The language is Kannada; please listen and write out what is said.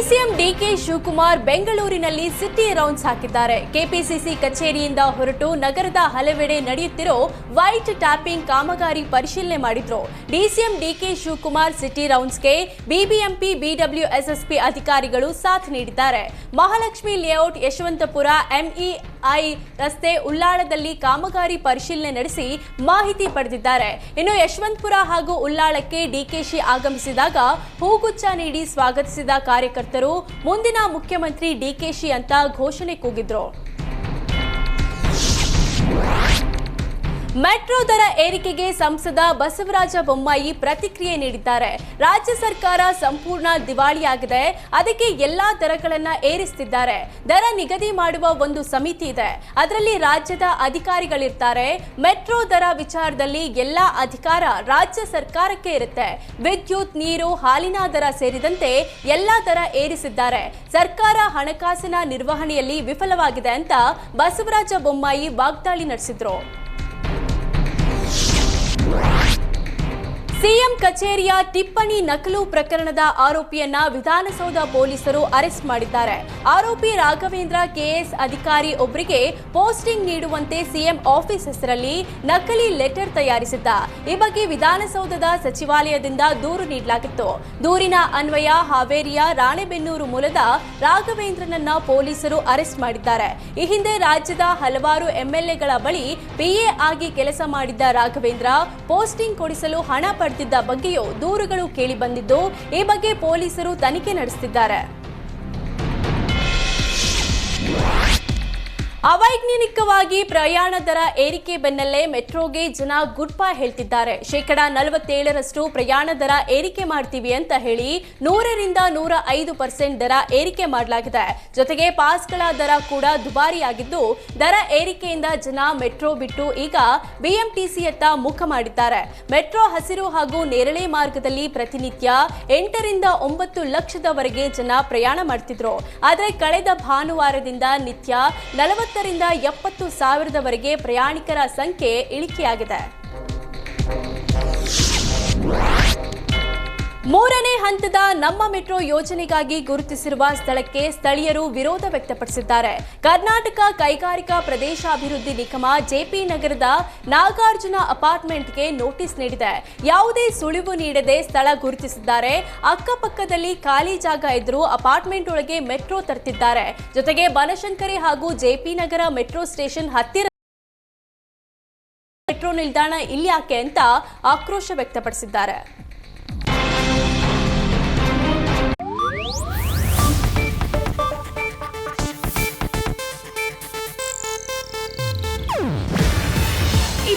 ಡಿಸಿಎಂ ಡಿಕೆ ಶಿವಕುಮಾರ್ ಬೆಂಗಳೂರಿನಲ್ಲಿ ಸಿಟಿ ರೌಂಡ್ಸ್ ಹಾಕಿದ್ದಾರೆ. ಕೆಪಿಸಿಸಿ ಕಚೇರಿಯಿಂದ ಹೊರಟು ನಗರದ ಹಲವೆಡೆ ನಡೆಯುತ್ತಿರೋ ವೈಟ್ ಟ್ಯಾಪಿಂಗ್ ಕಾಮಗಾರಿ ಪರಿಶೀಲನೆ ಮಾಡಿದ್ರು. ಡಿಸಿಎಂ ಡಿಕೆ ಶಿವಕುಮಾರ್ ಸಿಟಿ ರೌಂಡ್ಸ್ಗೆ ಬಿಬಿಎಂಪಿ ಬಿಡಬ್ಲ್ಯೂಎಸ್ಎಸ್ಪಿ ಅಧಿಕಾರಿಗಳು ಸಾಥ್ ನೀಡಿದ್ದಾರೆ. ಮಹಾಲಕ್ಷ್ಮಿ ಲೇಔಟ್ ಯಶವಂತಪುರ ಎಂಇಐ ರಸ್ತೆ ಉಳ್ಳಾಳದಲ್ಲಿ ಕಾಮಗಾರಿ ಪರಿಶೀಲನೆ ನಡೆಸಿ ಮಾಹಿತಿ ಪಡೆದಿದ್ದಾರೆ. ಇನ್ನು ಯಶವಂತಪುರ ಹಾಗೂ ಉಳ್ಳಾಳಕ್ಕೆ ಡಿಕೆಶಿ ಆಗಮಿಸಿದಾಗ ಹೂಗುಚ್ಛ ನೀಡಿ ಸ್ವಾಗತಿಸಿದ ಕಾರ್ಯಕರ್ತರು, ಮುಂದಿನ ಮುಖ್ಯಮಂತ್ರಿ ಡಿಕೆಶಿ ಅಂತ ಘೋಷಣೆ ಕೂಗಿದ್ರು. ಮೆಟ್ರೋ ದರ ಏರಿಕೆಗೆ ಸಂಸದ ಬಸವರಾಜ ಬೊಮ್ಮಾಯಿ ಪ್ರತಿಕ್ರಿಯೆ ನೀಡಿದ್ದಾರೆ. ರಾಜ್ಯ ಸರ್ಕಾರ ಸಂಪೂರ್ಣ ದಿವಾಳಿಯಾಗಿದೆ. ಅದಕ್ಕೆ ಎಲ್ಲಾ ದರಗಳನ್ನ ಏರಿಸ್ತಿದ್ದಾರೆ. ದರ ನಿಗದಿ ಮಾಡುವ ಒಂದು ಸಮಿತಿ ಇದೆ. ಅದರಲ್ಲಿ ರಾಜ್ಯದ ಅಧಿಕಾರಿಗಳಿರ್ತಾರೆ. ಮೆಟ್ರೋ ದರ ವಿಚಾರದಲ್ಲಿ ಎಲ್ಲಾ ಅಧಿಕಾರ ರಾಜ್ಯ ಸರ್ಕಾರಕ್ಕೆ ಇರುತ್ತೆ. ವಿದ್ಯುತ್, ನೀರು, ಹಾಲಿನ ದರ ಸೇರಿದಂತೆ ಎಲ್ಲಾ ದರ ಏರಿಸಿದ್ದಾರೆ. ಸರ್ಕಾರ ಹಣಕಾಸಿನ ನಿರ್ವಹಣೆಯಲ್ಲಿ ವಿಫಲವಾಗಿದೆ ಅಂತ ಬಸವರಾಜ ಬೊಮ್ಮಾಯಿ ವಾಗ್ದಾಳಿ ನಡೆಸಿದ್ರು. ಸಿಎಂ ಕಚೇರಿಯ ಟಿಪ್ಪಣಿ ನಕಲು ಪ್ರಕರಣದ ಆರೋಪಿಯನ್ನ ವಿಧಾನಸೌಧ ಪೊಲೀಸರು ಅರೆಸ್ಟ್ ಮಾಡಿದ್ದಾರೆ. ಆರೋಪಿ ರಾಘವೇಂದ್ರ ಕೆಎಸ್ ಅಧಿಕಾರಿ ಒಬ್ಬರಿಗೆ ಪೋಸ್ಟಿಂಗ್ ನೀಡುವಂತೆ ಸಿಎಂ ಆಫೀಸ್ ಹೆಸರಲ್ಲಿ ನಕಲಿ ಲೆಟರ್ ತಯಾರಿಸಿದ್ದ. ಈ ಬಗ್ಗೆ ವಿಧಾನಸೌಧದ ಸಚಿವಾಲಯದಿಂದ ದೂರು ನೀಡಲಾಗಿತ್ತು. ದೂರಿನ ಅನ್ವಯ ಹಾವೇರಿಯ ರಾಣೆಬೆನ್ನೂರು ಮೂಲದ ರಾಘವೇಂದ್ರನನ್ನ ಪೊಲೀಸರು ಅರೆಸ್ಟ್ ಮಾಡಿದ್ದಾರೆ. ಈ ಹಿಂದೆ ರಾಜ್ಯದ ಹಲವಾರು ಎಂಎಲ್ಎಗಳ ಬಳಿ ಪಿಎ ಆಗಿ ಕೆಲಸ ಮಾಡಿದ್ದ ರಾಘವೇಂದ್ರ ಪೋಸ್ಟಿಂಗ್ ಕೊಡಿಸಲು ಹಣ ಪಡೆದಿದ್ದ ಬಗ್ಗೆಯೂ ದೂರುಗಳು ಕೇಳಿಬಂದಿದ್ದು ಈ ಬಗ್ಗೆ ಪೊಲೀಸರು ತನಿಖೆ ನಡೆಸುತ್ತಿದ್ದಾರೆ ಅವೈಜ್ಞಾನಿಕವಾಗಿ ಪ್ರಯಾಣ ದರ ಏರಿಕೆ ಬೆನ್ನಲ್ಲೇ ಮೆಟ್ರೋಗೆ ಜನ ಗುಡ್ ಬೈ ಹೇಳ್ತಿದ್ದಾರೆ. ಶೇಕಡ ನಲವತ್ತೇಳರಷ್ಟು ಪ್ರಯಾಣ ದರ ಏರಿಕೆ ಮಾಡ್ತೀವಿ ಅಂತ ಹೇಳಿ ನೂರರಿಂದ ನೂರ ಐದು ಪರ್ಸೆಂಟ್ ದರ ಏರಿಕೆ ಮಾಡಲಾಗಿದೆ. ಜೊತೆಗೆ ಪಾಸ್ಗಳ ದರ ಕೂಡ ದುಬಾರಿಯಾಗಿದ್ದು, ದರ ಏರಿಕೆಯಿಂದ ಜನ ಮೆಟ್ರೋ ಬಿಟ್ಟು ಈಗ ಬಿಎಂಟಿಸಿಯತ್ತ ಮುಖ ಮಾಡಿದ್ದಾರೆ. ಮೆಟ್ರೋ ಹಸಿರು ಹಾಗೂ ನೇರಳೆ ಮಾರ್ಗದಲ್ಲಿ ಪ್ರತಿನಿತ್ಯ ಎಂಟರಿಂದ ಒಂಬತ್ತು ಲಕ್ಷದವರೆಗೆ ಜನ ಪ್ರಯಾಣ ಮಾಡ್ತಿದ್ರು. ಆದರೆ ಕಳೆದ ಭಾನುವಾರದಿಂದ ನಿತ್ಯ ನಲವತ್ತರಿಂದ ಎಪ್ಪತ್ತು ಸಾವಿರದವರೆಗೆ ಪ್ರಯಾಣಿಕರ ಸಂಖ್ಯೆ ಇಳಿಕೆಯಾಗಿದೆ. ಮೂರನೇ ಹಂತದ ನಮ್ಮ ಮೆಟ್ರೋ ಯೋಜನೆಗಾಗಿ ಗುರುತಿಸಿರುವ ಸ್ಥಳಕ್ಕೆ ಸ್ಥಳೀಯರು ವಿರೋಧ ವ್ಯಕ್ತಪಡಿಸಿದ್ದಾರೆ. ಕರ್ನಾಟಕ ಕೈಗಾರಿಕಾ ಪ್ರದೇಶಾಭಿವೃದ್ಧಿ ನಿಗಮ ಜೆಪಿ ನಗರದ ನಾಗಾರ್ಜುನ ಅಪಾರ್ಟ್ಮೆಂಟ್ಗೆ ನೋಟಿಸ್ ನೀಡಿದೆ. ಯಾವುದೇ ಸುಳಿವು ನೀಡದೆ ಸ್ಥಳ ಗುರುತಿಸಿದ್ದಾರೆ. ಅಕ್ಕಪಕ್ಕದಲ್ಲಿ ಖಾಲಿ ಜಾಗ ಇದ್ದರೂ ಅಪಾರ್ಟ್ಮೆಂಟ್ ಒಳಗೆ ಮೆಟ್ರೋ ತರ್ತಿದ್ದಾರೆ. ಜೊತೆಗೆ ಬನಶಂಕರಿ ಹಾಗೂ ಜೆಪಿ ನಗರ ಮೆಟ್ರೋ ಸ್ಟೇಷನ್ ಹತ್ತಿರ ಮೆಟ್ರೋ ನಿಲ್ದಾಣ ಇಲ್ಲಿ ಯಾಕೆ ಅಂತ ಆಕ್ರೋಶ ವ್ಯಕ್ತಪಡಿಸಿದ್ದಾರೆ.